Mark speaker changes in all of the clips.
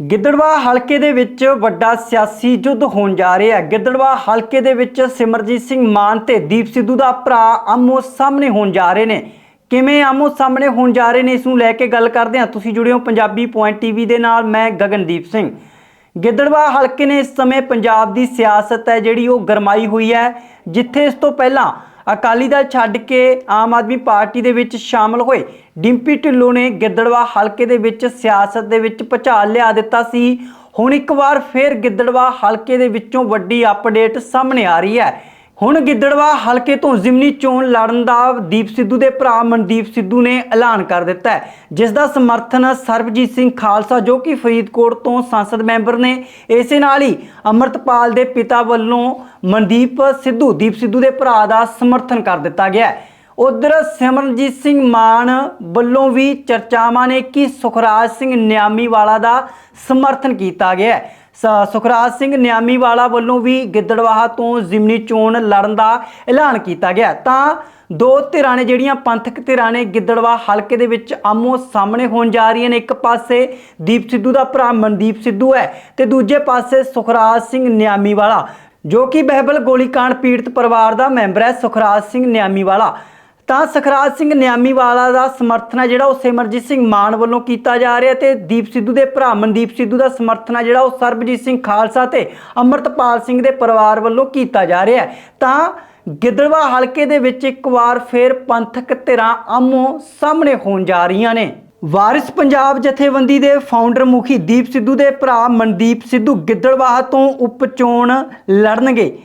Speaker 1: ਗਿੱਦੜਵਾ ਹਲਕੇ ਦੇ ਵਿੱਚ ਵੱਡਾ ਸਿਆਸੀ ਯੁੱਧ ਹੋਣ ਜਾ ਰਿਹਾ ਹੈ। ਗਿੱਦੜਵਾ ਹਲਕੇ ਦੇ ਵਿੱਚ ਸਿਮਰਜੀਤ ਸਿੰਘ ਮਾਨ ਤੇ ਦੀਪ ਸਿੱਧੂ ਦਾ ਭਰਾ ਆਮੋ ਸਾਹਮਣੇ ਹੋਣ ਜਾ ਰਹੇ ਨੇ। ਕਿਵੇਂ ਆਮੋ ਸਾਹਮਣੇ ਹੋਣ ਜਾ ਰਹੇ ਨੇ, ਇਸ ਨੂੰ ਲੈ ਕੇ ਗੱਲ ਕਰਦੇ ਹਾਂ। ਤੁਸੀਂ ਜੁੜੇ ਹੋ ਪੰਜਾਬੀ ਪੁਆਇੰਟ ਟੀਵੀ ਦੇ ਨਾਲ, ਮੈਂ ਗਗਨਦੀਪ ਸਿੰਘ। ਗਿੱਦੜਵਾ ਹਲਕੇ ਨੇ ਇਸ ਸਮੇਂ ਪੰਜਾਬ ਦੀ ਸਿਆਸਤ ਹੈ ਜਿਹੜੀ ਉਹ ਗਰਮਾਈ ਹੋਈ ਹੈ, ਜਿੱਥੇ ਇਸ ਤੋਂ ਪਹਿਲਾਂ ਅਕਾਲੀ ਦਲ ਛੱਡ ਕੇ ਆਮ ਆਦਮੀ ਪਾਰਟੀ ਦੇ ਵਿੱਚ ਸ਼ਾਮਲ ਹੋਏ। ਡਿੰਪੀ ਢਿੱਲੋਂ ਨੇ ਗਿੱਦੜਵਾ ਹਲਕੇ ਦੇ ਵਿੱਚ ਸਿਆਸਤ ਦੇ ਵਿੱਚ ਭੁਚਾਲ ਲਿਆ ਦਿੱਤਾ ਸੀ। ਹੁਣ ਇੱਕ ਵਾਰ ਫਿਰ ਗਿੱਦੜਵਾ ਹਲਕੇ ਦੇ ਵਿੱਚੋਂ ਵੱਡੀ ਅਪਡੇਟ ਸਾਹਮਣੇ ਆ ਰਹੀ ਹੈ। ਹੁਣ ਗਿੱਦੜਵਾ ਹਲਕੇ ਤੋਂ ਜ਼ਿਮਨੀ ਚੋਣ ਲੜਨ ਦਾ ਦੀਪ ਸਿੱਧੂ ਦੇ ਭਰਾ ਮਨਦੀਪ ਸਿੱਧੂ ਨੇ ਐਲਾਨ ਕਰ ਦਿੱਤਾ ਹੈ, ਜਿਸ ਦਾ ਸਮਰਥਨ ਸਰਬਜੀਤ ਸਿੰਘ ਖਾਲਸਾ ਜੋ ਕਿ ਫਰੀਦਕੋਟ ਤੋਂ ਸੰਸਦ ਮੈਂਬਰ ਨੇ, ਇਸੇ ਨਾਲ ਹੀ ਅਮਰਤਪਾਲ ਦੇ ਪਿਤਾ ਵੱਲੋਂ ਮਨਦੀਪ ਸਿੱਧੂ, ਦੀਪ ਸਿੱਧੂ ਦੇ ਭਰਾ ਦਾ ਸਮਰਥਨ ਕਰ ਦਿੱਤਾ ਗਿਆ ਹੈ। ਉਧਰ ਸਿਮਰਨਜੀਤ ਸਿੰਘ ਮਾਨ ਵੱਲੋਂ ਵੀ ਚਰਚਾਵਾਂ ਨੇ ਕਿ ਸੁਖਰਾਜ ਸਿੰਘ ਨਿਆਮੀ ਵਾਲਾ ਦਾ ਸਮਰਥਨ ਕੀਤਾ ਗਿਆ ਹੈ। ਸੁਖਰਾਜ ਸਿੰਘ ਨਿਆਮੀਵਾਲਾ ਵੱਲੋਂ ਵੀ ਗਿੱਦੜਵਾਹਾ ਤੋਂ ਜ਼ਿਮਨੀ ਚੋਣ ਲੜਨ ਦਾ ਐਲਾਨ ਕੀਤਾ ਗਿਆ। ਤਾਂ ਦੋ ਧਿਰਾਂ ਨੇ ਜਿਹੜੀਆਂ ਪੰਥਕ ਧਿਰਾਂ ਨੇ ਗਿੱਦੜਵਾ ਹਲਕੇ ਦੇ ਵਿੱਚ ਆਮੋ ਸਾਹਮਣੇ ਹੋਣ ਜਾ ਰਹੀਆਂ ਨੇ, ਇੱਕ ਪਾਸੇ ਦੀਪ ਸਿੱਧੂ ਦਾ ਭਰਾ ਮਨਦੀਪ ਸਿੱਧੂ ਹੈ ਤੇ ਦੂਜੇ ਪਾਸੇ ਸੁਖਰਾਜ ਸਿੰਘ ਨਿਆਮੀਵਾਲਾ, ਜੋ ਕਿ ਬਹਿਬਲ ਗੋਲੀकांड ਪੀੜਤ ਪਰਿਵਾਰ ਦਾ ਮੈਂਬਰ ਹੈ। ਸੁਖਰਾਜ ਸਿੰਘ ਨਿਆਮੀਵਾਲਾ ਤਾਂ ਸਖਰਾਜ ਸਿੰਘ ਨਿਆਮੀਵਾਲਾ ਦਾ ਸਮਰਥਨ ਹੈ ਜਿਹੜਾ ਉਹ ਸਿਮਰਜੀਤ ਸਿੰਘ ਮਾਨ ਵੱਲੋਂ ਕੀਤਾ ਜਾ ਰਿਹਾ ਤੇ ਦੀਪ ਸਿੱਧੂ ਦੇ ਭਰਾ ਮਨਦੀਪ ਸਿੱਧੂ ਦਾ ਸਮਰਥਨ ਹੈ ਜਿਹੜਾ ਉਹ ਸਰਬਜੀਤ ਸਿੰਘ ਖਾਲਸਾ ਤੇ ਅਮਰਤਪਾਲ ਸਿੰਘ ਦੇ ਪਰਿਵਾਰ ਵੱਲੋਂ ਕੀਤਾ ਜਾ ਰਿਹਾ ਹੈ। ਤਾਂ ਗਿੱਦੜਵਾ ਹਲਕੇ ਦੇ ਵਿੱਚ ਇੱਕ ਵਾਰ ਫੇਰ ਪੰਥਕ ਧਿਰਾਂ ਆਮੋ ਸਾਹਮਣੇ ਹੋਣ ਜਾ ਰਹੀਆਂ ਨੇ। ਵਾਰਿਸ ਪੰਜਾਬ ਜਥੇਬੰਦੀ ਦੇ ਫਾਊਂਡਰ ਮੁਖੀ ਦੀਪ ਸਿੱਧੂ ਦੇ ਭਰਾ ਮਨਦੀਪ ਸਿੱਧੂ ਗਿੱਦੜਵਾਹ ਤੋਂ ਉਪ ਚੋਣ ਲੜਨਗੇ।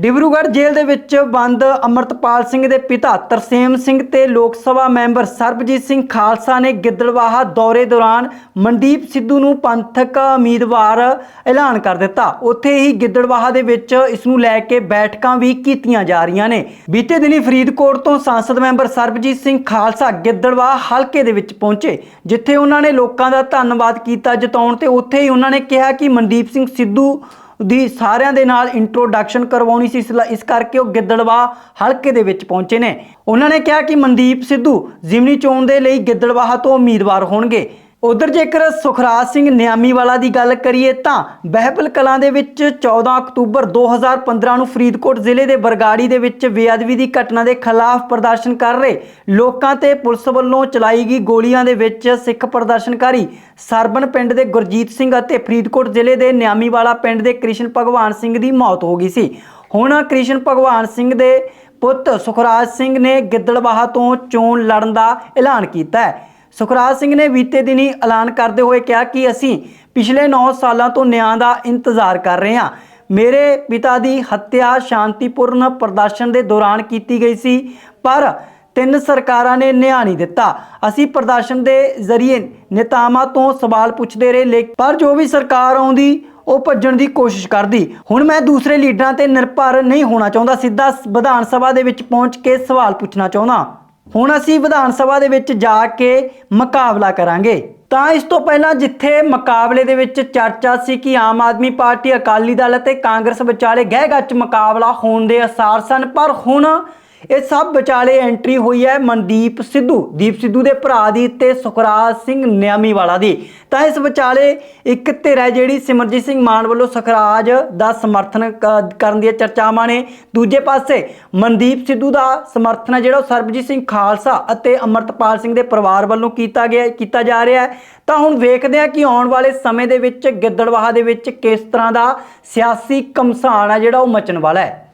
Speaker 1: ਡਿਬਰੂਗੜ੍ਹ ਜੇਲ੍ਹ ਦੇ ਵਿੱਚ ਬੰਦ ਅਮਰਤਪਾਲ ਸਿੰਘ ਦੇ ਪਿਤਾ ਤਰਸੇਮ ਸਿੰਘ ਤੇ ਲੋਕ ਸਭਾ ਮੈਂਬਰ ਸਰਬਜੀਤ ਸਿੰਘ ਖਾਲਸਾ ਨੇ ਗਿੱਦੜਵਾਹਾ ਦੌਰੇ ਦੌਰਾਨ ਮਨਦੀਪ ਸਿੱਧੂ ਨੂੰ ਪੰਥਕ ਉਮੀਦਵਾਰ ਐਲਾਨ ਕਰ ਦਿੱਤਾ। ਉੱਥੇ ਹੀ ਗਿੱਦੜਵਾਹਾ ਦੇ ਵਿੱਚ ਇਸ ਨੂੰ ਲੈ ਕੇ ਬੈਠਕਾਂ ਵੀ ਕੀਤੀਆਂ ਜਾ ਰਹੀਆਂ ਨੇ। ਬੀਤੇ ਦਿਨੀ ਫਰੀਦਕੋਟ ਤੋਂ ਸੰਸਦ ਮੈਂਬਰ ਸਰਬਜੀਤ ਸਿੰਘ ਖਾਲਸਾ ਗਿੱਦੜਵਾਹਾ ਹਲਕੇ ਦੇ ਵਿੱਚ ਪਹੁੰਚੇ, ਜਿੱਥੇ ਉਹਨਾਂ ਨੇ ਲੋਕਾਂ ਦਾ ਧੰਨਵਾਦ ਕੀਤਾ ਜਤਾਉਣ ਤੇ ਉੱਥੇ ਹੀ ਉਹਨਾਂ ਨੇ ਕਿਹਾ ਕਿ ਮਨਦੀਪ ਸਿੰਘ ਸਿੱਧੂ ਦੀ ਸਾਰਿਆਂ ਦੇ ਨਾਲ ਇੰਟਰੋਡਕਸ਼ਨ ਕਰਵਾਉਣੀ ਸੀ, ਇਸ ਲ- ਇਸ ਕਰਕੇ ਉਹ ਗਿੱਦੜਵਾ ਹਲਕੇ ਦੇ ਵਿੱਚ ਪਹੁੰਚੇ ਨੇ। ਉਹਨਾਂ ਨੇ ਕਿਹਾ ਕਿ ਮਨਦੀਪ ਸਿੱਧੂ ਜ਼ਿਮਨੀ ਚੋਣ ਦੇ ਲਈ ਗਿੱਦੜਵਾਹ ਤੋਂ ਉਮੀਦਵਾਰ ਹੋਣਗੇ। ਉਧਰ ਜੇਕਰ ਸੁਖਰਾਜ ਸਿੰਘ ਨਿਆਮੀਵਾਲਾ ਦੀ ਗੱਲ ਕਰੀਏ ਤਾਂ ਬਹਿਬਲ ਕਲਾਂ ਦੇ ਵਿੱਚ 14 ਅਕਤੂਬਰ 2015 ਨੂੰ ਫਰੀਦਕੋਟ ਜ਼ਿਲ੍ਹੇ ਦੇ ਬਰਗਾੜੀ ਦੇ ਵਿੱਚ ਬੇਅਦਬੀ ਦੀ ਘਟਨਾ ਦੇ ਖਿਲਾਫ ਪ੍ਰਦਰਸ਼ਨ ਕਰ ਰਹੇ ਲੋਕਾਂ ਤੇ ਪੁਲਿਸ ਵੱਲੋਂ ਚਲਾਈ ਗਈ ਗੋਲੀਆਂ ਦੇ ਵਿੱਚ ਸਿੱਖ ਪ੍ਰਦਰਸ਼ਨਕਾਰੀ ਸਰਬਨ ਪਿੰਡ ਦੇ ਗੁਰਜੀਤ ਸਿੰਘ ਅਤੇ ਫਰੀਦਕੋਟ ਜ਼ਿਲ੍ਹੇ ਦੇ ਨਿਆਮੀਵਾਲਾ ਪਿੰਡ ਦੇ ਕ੍ਰਿਸ਼ਨ ਭਗਵਾਨ ਸਿੰਘ ਦੀ ਮੌਤ ਹੋ ਗਈ ਸੀ। ਹੁਣ ਕ੍ਰਿਸ਼ਨ ਭਗਵਾਨ ਸਿੰਘ ਦੇ ਪੁੱਤ ਸੁਖਰਾਜ ਸਿੰਘ ਨੇ ਗਿੱਦੜਬਾਹਾ ਤੋਂ ਚੋਣ ਲੜਨ ਦਾ ਐਲਾਨ ਕੀਤਾ ਹੈ। ਸੁਖਰਾਜ ਸਿੰਘ ਨੇ ਬੀਤੇ ਦਿਨੀ ਐਲਾਨ ਕਰਦੇ ਹੋਏ ਕਿਹਾ ਕਿ ਅਸੀਂ ਪਿਛਲੇ 9 ਸਾਲਾਂ ਤੋਂ ਨਿਆਂ ਦਾ ਇੰਤਜ਼ਾਰ ਕਰ ਰਹੇ ਹਾਂ। ਮੇਰੇ ਪਿਤਾ ਦੀ ਹੱਤਿਆ ਸ਼ਾਂਤੀਪੂਰਨ ਪ੍ਰਦਰਸ਼ਨ ਦੇ ਦੌਰਾਨ ਕੀਤੀ ਗਈ ਸੀ, ਪਰ ਤਿੰਨ ਸਰਕਾਰਾਂ ਨੇ ਨਿਆਂ ਨਹੀਂ ਦਿੱਤਾ। ਅਸੀਂ ਪ੍ਰਦਰਸ਼ਨ ਦੇ ਜ਼ਰੀਏ ਨੇਤਾਵਾਂ ਤੋਂ ਸਵਾਲ ਪੁੱਛਦੇ ਰਹੇ ਲੇ- ਪਰ ਜੋ ਵੀ ਸਰਕਾਰ ਆਉਂਦੀ, ਉਹ ਭੱਜਣ ਦੀ ਕੋਸ਼ਿਸ਼ ਕਰਦੀ। ਹੁਣ ਮੈਂ ਦੂਸਰੇ ਲੀਡਰਾਂ ਤੇ ਨਿਰਭਰ ਨਹੀਂ ਹੋਣਾ ਚਾਹੁੰਦਾ। ਸਿੱਧਾ ਵਿਧਾਨ ਸਭਾ ਦੇ ਵਿੱਚ ਪਹੁੰਚ ਕੇ ਸਵਾਲ ਪੁੱਛਣਾ ਚਾਹੁੰਦਾ। ਹੁਣ ਅਸੀਂ ਵਿਧਾਨ ਸਭਾ ਦੇ ਵਿੱਚ ਜਾ ਕੇ ਮੁਕਾਬਲਾ ਕਰਾਂਗੇ। ਤਾਂ ਇਸ ਤੋਂ ਪਹਿਲਾਂ ਜਿੱਥੇ ਮੁਕਾਬਲੇ ਦੇ ਵਿੱਚ ਚਰਚਾ ਸੀ ਕਿ ਆਮ ਆਦਮੀ ਪਾਰਟੀ ਅਕਾਲੀ ਦਲ ਅਤੇ ਕਾਂਗਰਸ ਵਿਚਾਲੇ ਗਹਿ ਮੁਕਾਬਲਾ ਹੋਣ ਦੇ ਅਸਾਰ ਸਨ, ਪਰ ਹੁਣ ਇਹ ਸਭ ਵਿਚਾਲੇ ਐਂਟਰੀ ਹੋਈ ਹੈ ਮਨਦੀਪ ਸਿੱਧੂ, ਦੀਪ ਸਿੱਧੂ ਦੇ ਭਰਾ ਦੀ ਤੇ ਸੁਖਰਾਜ ਸਿੰਘ ਨਿਆਮੀਵਾਲਾ ਦੀ। ਤਾਂ ਇਸ ਵਿਚਾਲੇ ਇੱਕ ਧਿਰ ਹੈ ਜਿਹੜੀ ਸਿਮਰਜੀਤ ਸਿੰਘ ਮਾਨ ਵੱਲੋਂ ਸੁਖਰਾਜ ਦਾ ਸਮਰਥਨ ਕ- ਕਰਨ ਦੀਆਂ ਚਰਚਾਵਾਂ ਨੇ। ਦੂਜੇ ਪਾਸੇ ਮਨਦੀਪ ਸਿੱਧੂ ਦਾ ਸਮਰਥਨ ਹੈ ਜਿਹੜਾ ਉਹ ਸਰਬਜੀਤ ਸਿੰਘ ਖਾਲਸਾ ਅਤੇ ਅਮਰਤਪਾਲ ਸਿੰਘ ਦੇ ਪਰਿਵਾਰ ਵੱਲੋਂ ਕੀਤਾ ਗਿਆ, ਕੀਤਾ ਜਾ ਰਿਹਾ ਹੈ। ਤਾਂ ਹੁਣ ਵੇਖਦੇ ਹਾਂ ਕਿ ਆਉਣ ਵਾਲੇ ਸਮੇਂ ਦੇ ਵਿੱਚ ਗਿੱਦੜਵਾਹਾ ਦੇ ਵਿੱਚ ਕਿਸ ਤਰ੍ਹਾਂ ਦਾ ਸਿਆਸੀ ਕਮਸਾਨ ਹੈ ਜਿਹੜਾ ਉਹ ਮਚਣ ਵਾਲਾ ਹੈ।